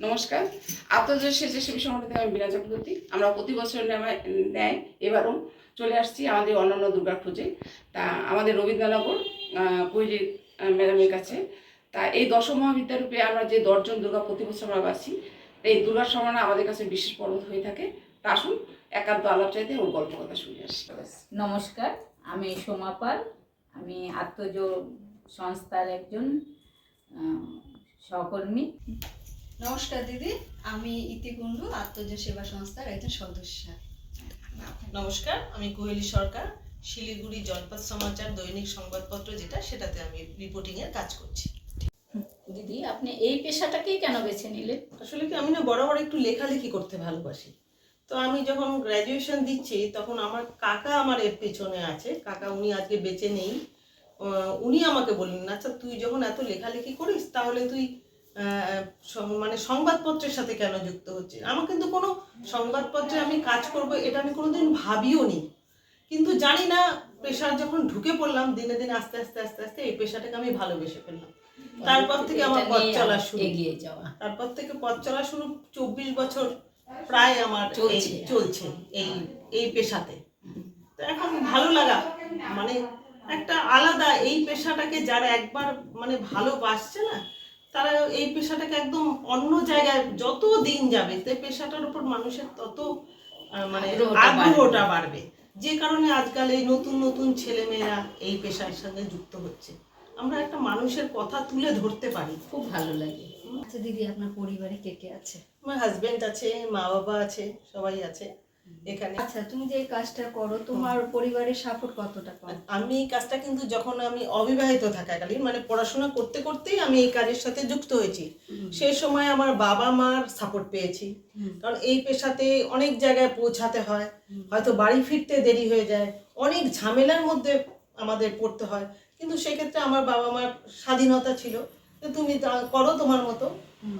নমস্কার। আত্মজয় স্বেচ্ছাসেবী সংগঠন থেকে আমি বিনা চক্রবর্তী আমরা প্রতি বছর নেয়, এবারও চলে আসছি আমাদের অন্যান্য দুর্গা খুঁজে তা আমাদের রবীন্দ্রনগর কৈরি ম্যাডামের কাছে। তা এই দশম মহাবিদ্যারূপে আমরা যে দশজন দুর্গা প্রতি বছর আমরা বাসি এই দুর্গার সময় আমাদের কাছে বিশেষ পর্ব হয়ে থাকে। তা আসুন একান্ত আলাপ চাইতে ওর গল্প কথা শুনে আসি। নমস্কার আমি সোমা পাল। আমি আত্মজ সংস্থার একজন সহকর্মী। নমস্কার দিদি আমি ইতিকুণ্ডু আত্মজ সেবা সংস্থার একজন সদস্য। নমস্কার আমি কোহেলি সরকার। শিলিগুড়ি জনপদ সমাচার দৈনিক সংবাদপত্র যেটা সেটাতে আমি রিপোর্টিং এর কাজ করছি। দিদি আপনি এই পেশাটাকেই কেন বেছে নিলেন? আসলে কি আমি না বরাবর একটু লেখালেখি করতে ভালোবাসি। তো আমি যখন গ্র্যাজুয়েশন দিচ্ছি তখন আমার কাকা আমার এর পেছনে আছে। কাকা উনি আজকে বেঁচে নেই। উনি আমাকে বললেন আচ্ছা তুই যখন এত লেখালেখি করিস তাহলে তুই মানে সংবাদপত্রের সাথে কেন যুক্ত হচ্ছে আমার কিন্তু কোনো সংবাদপত্রে আমি কাজ করব এটা আমি কোনোদিন ভাবিও নি। কিন্তু জানি না পেশার যখন ঢুকে পড়লাম দিনে দিনে আস্তে আস্তে আস্তে আস্তে এই পেশাটাকে আমি ভালোবেসে ফেললাম। তারপর থেকে আমার পথ চলা শুরু। এগিয়ে যাওয়া। তারপর থেকে পথ চলা শুরু চব্বিশ বছর প্রায় আমার চলছে। চলছে এই এই পেশাতে। তো এখন ভালো লাগা মানে একটা আলাদা এই পেশাটাকে যারা একবার মানে ভালোবাসছে না তারা এই পেশাটাকে একদম অন্য জায়গায় যত দিন যাবে তে পেশাটার উপর মানুষের তত মানে আগ্রহটা বাড়বে। যে কারণে আজকাল এই নতুন নতুন ছেলেমেয়েরা এই পেশার সঙ্গে যুক্ত হচ্ছে। আমরা একটা মানুষের কথা তুলে ধরতে পারি। খুব ভালো লাগে। আচ্ছা দিদি আপনার পরিবারে কে কে আছে? আমার হাজবেন্ড আছে মা বাবা আছে সবাই আছে। এখানে। আচ্ছা তুমি যে এই কাজটা করো তোমার পরিবারের সাপোর্ট কতটা পাও? আমি এই কাজটা কিন্তু যখন আমি অবিবাহিত থাকাকালীন মানে পড়াশোনা করতে করতেই আমি এই কাজের সাথে যুক্ত হয়েছি। সেই সময় আমার বাবা মার সাপোর্ট পেয়েছি। কারণ এই পেশাতে অনেক জায়গায় পৌঁছাতে হয়। হয়তো বাড়ি ফিরতে দেরি হয়ে যায়। অনেক ঝামেলার মধ্যে আমাদের পড়তে হয়। কিন্তু সেক্ষেত্রে আমার বাবা মার স্বাধীনতা ছিল। তুমি করো তোমার মতো।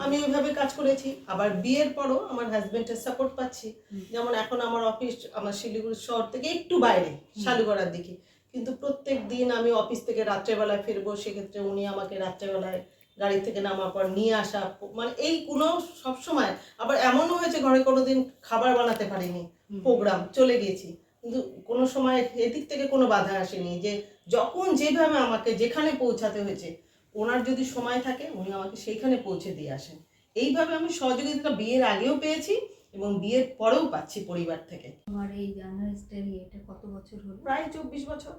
আমি ওইভাবে কাজ করেছি। আবার বিয়ের পরও আমার হাজবেন্ডের সাপোর্ট পাচ্ছি। যেমন এখন আমার অফিস আমার শিলিগুড়ি শহর থেকে একটু বাইরে শালুগড়ার দিকে। কিন্তু প্রত্যেক দিন আমি অফিস থেকে রাত্রেবেলায় ফিরবো সেক্ষেত্রে উনি আমাকে রাত্রেবেলায় গাড়ি থেকে নামার পর নিয়ে আসা মানে এই কোনো সবসময় আবার এমনও হয়েছে ঘরে কোনোদিন খাবার বানাতে পারিনি প্রোগ্রাম চলে গেছি কিন্তু কোনো সময় এদিক থেকে কোনো বাধা আসেনি যে যখন যেভাবে আমাকে যেখানে পৌঁছাতে হয়েছে ওনার যদি সময় থাকে উনি আমাকে সেইখানে পৌঁছে দিয়ে আসেন। এইভাবে আমি সহযোগিতা বিয়ের আগেও পেয়েছি এবং বিয়ের পরেও পাচ্ছি পরিবার থেকে। তোমার এই জার্নালিস্টের এটা কত বছর হলো? প্রায় চব্বিশ বছর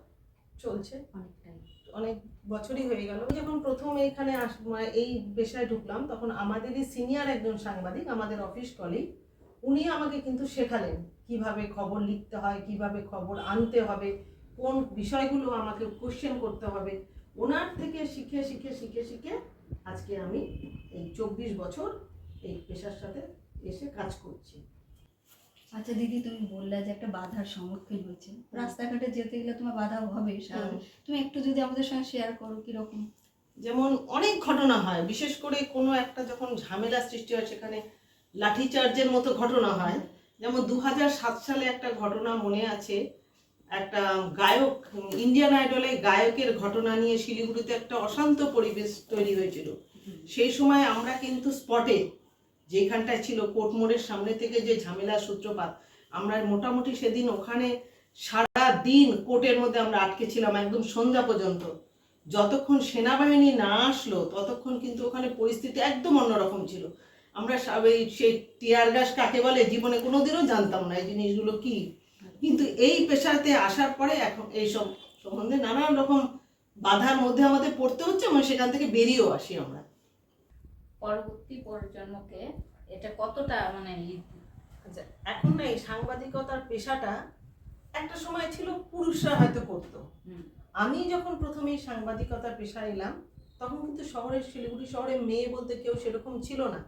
চলছে। অনেকটাই। অনেক বছরই হয়ে গেল। যখন প্রথম এখানে আস- এই পেশায় ঢুকলাম তখন আমাদেরই সিনিয়র একজন সাংবাদিক আমাদের অফিস কলিগ উনি আমাকে কিন্তু শেখালেন কীভাবে খবর লিখতে হয় কীভাবে খবর আনতে হবে কোন বিষয়গুলো আমাকে কোশ্চেন করতে হবে। ওনার থেকে শিখে শিখে শিখে শিখে আজকে আমি এই চব্বিশ বছর এই পেশার সাথে এসে কাজ করছি। আচ্ছা দিদি তুমি বললে যে একটা বাধার সম্মুখীন হয়েছে। রাস্তাঘাটে যেতে গেলে তোমার বাধাও হবে তুমি একটু যদি আমাদের সঙ্গে শেয়ার করো কীরকম? যেমন অনেক ঘটনা হয় বিশেষ করে কোনো একটা যখন ঝামেলা সৃষ্টি হয় সেখানে লাঠিচার্জের মতো ঘটনা হয়। যেমন দু সাত সালে একটা ঘটনা মনে আছে একটা গায়ক ইন্ডিয়ান আইডলে গায়কের ঘটনা নিয়ে শিলিগুড়িতে একটা অশান্ত পরিবেশ তৈরি হয়েছিল। সেই সময় আমরা কিন্তু স্পটে যেখানটায় ছিল কোর্ট মোড়ের সামনে থেকে যে ঝামেলার সূত্রপাত, আমরা মোটামুটি সেদিন ওখানে সারা দিন কোর্টের মধ্যে আমরা আটকে ছিলাম একদম সন্ধ্যা পর্যন্ত। যতক্ষণ সেনাবাহিনী না আসলো, ততক্ষণ কিন্তু ওখানে পরিস্থিতি একদম অন্যরকম ছিল। আমরা সেই টিয়ার গ্যাস কাকে বলে, জীবনে কোনোদিনও জানতাম না এই জিনিসগুলো কি। কিন্তু এই পেশাতে আসার পরে এখন এইসব সম্বন্ধে নানান রকম বাধার মধ্যে আমাদের পড়তে হচ্ছে এবং সেখান থেকে বেরিয়েও আসি আমরা। পরবর্তী প্রজন্মকে এটা কতটা মানে আচ্ছা এখন না এই সাংবাদিকতার পেশাটা একটা সময় ছিল পুরুষরা হয়তো করতো। আমি যখন প্রথমে এই সাংবাদিকতার পেশা এলাম তখন কিন্তু শহরের শিলিগুড়ি শহরে মেয়ে বলতে কেউ সেরকম ছিল না।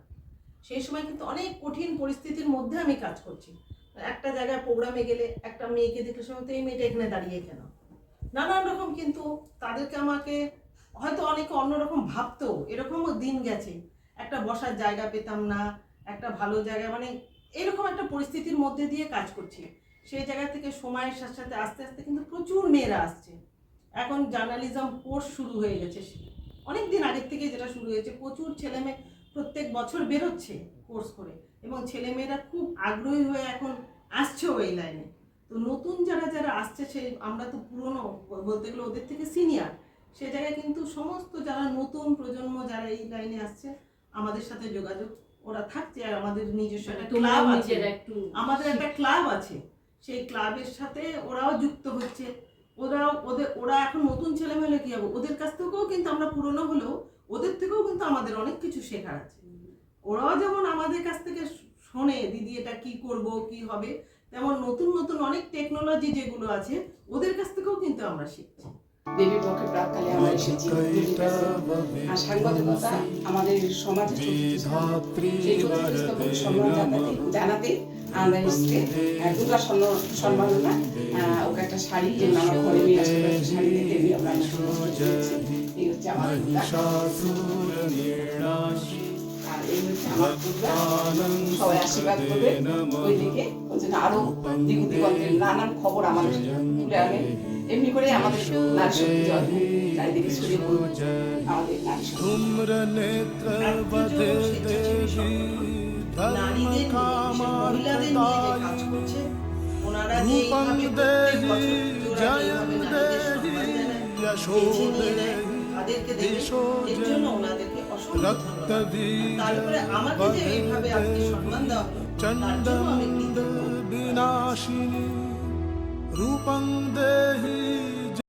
সেই সময় কিন্তু অনেক কঠিন পরিস্থিতির মধ্যে আমি কাজ করছি। একটা জায়গায় প্রোগ্রামে গেলে একটা মেয়েকে দেখলে তো এই মেয়েটা এখানে দাঁড়িয়ে কেন? নানান রকম কিন্তু তাদেরকে আমাকে হয়তো অনেকে অন্যরকম ভাবতো, এরকমও দিন গেছে। একটা বসার জায়গা পেতাম না, একটা ভালো জায়গা মানে এরকম একটা পরিস্থিতির মধ্যে দিয়ে কাজ করছি। সেই জায়গা থেকে সময়ের সাথে সাথে আস্তে আস্তে কিন্তু প্রচুর মেয়েরা আসছে। এখন জার্নালিজম কোর্স শুরু হয়ে গেছে। অনেক দিন আগের থেকে যেটা শুরু হয়েছে, প্রচুর ছেলে মেয়ে প্রত্যেক বছর বেরোচ্ছে কোর্স করে। এবং ছেলেমেয়েরা খুব আগ্রহী হয়ে এখন আসছেও এই লাইনে। তো নতুন যারা যারা আসছে সেই আমরা তো পুরনো বলতে গেলে ওদের থেকে সিনিয়র সে জায়গায় কিন্তু সমস্ত যারা নতুন প্রজন্ম যারা এই লাইনে আসছে আমাদের সাথে যোগাযোগ ওরা থাকছে আর আমাদের নিজস্ব একটা ক্লাব আছে। আমাদের একটা ক্লাব আছে। সেই ক্লাবের সাথে ওরাও যুক্ত হচ্ছে। ওরাও ওদের ওরা এখন নতুন ছেলে মেলে কি হবে? ওদের কাছ থেকেও কিন্তু আমরা পুরনো হলেও ওদের থেকেও কিন্তু আমাদের অনেক কিছু শেখার আছে। ওরাও যেমন আমাদের কাছ থেকে শোনে দিদি এটা কি করব কি হবে তেমন নতুন নতুন অনেক টেকনোলজি যেগুলো আছে ওদের কাছ থেকেও কিন্তু আমরা শিখছি। দেবী পক্ষে প্রাককালে আমরা এসেছি আর সাংবাদিকতা আমাদের জানাতে আমরা এসেছি। দুর্গা সম্মাননা ওকে একটা শাড়ি আমরা ঘরে নিয়ে শাড়ি দিয়ে দেবী আমরা এই হচ্ছে আমার আমার সবাই খবর আমাদের এমনি করে আমাদের নারী শক্তি জন্ম চারিদিকে ওনারা যে এইভাবে প্রত্যেক তাদেরকে দেখে এর জন্য ওনাদেরকে অসংখ্য ধন্যবাদ। তারপরে আমাকে যে এইভাবে আপনি সম্মান দেওয়া তার জন্য কৃতজ্ঞ। বিনাশিনী রূপং দেহী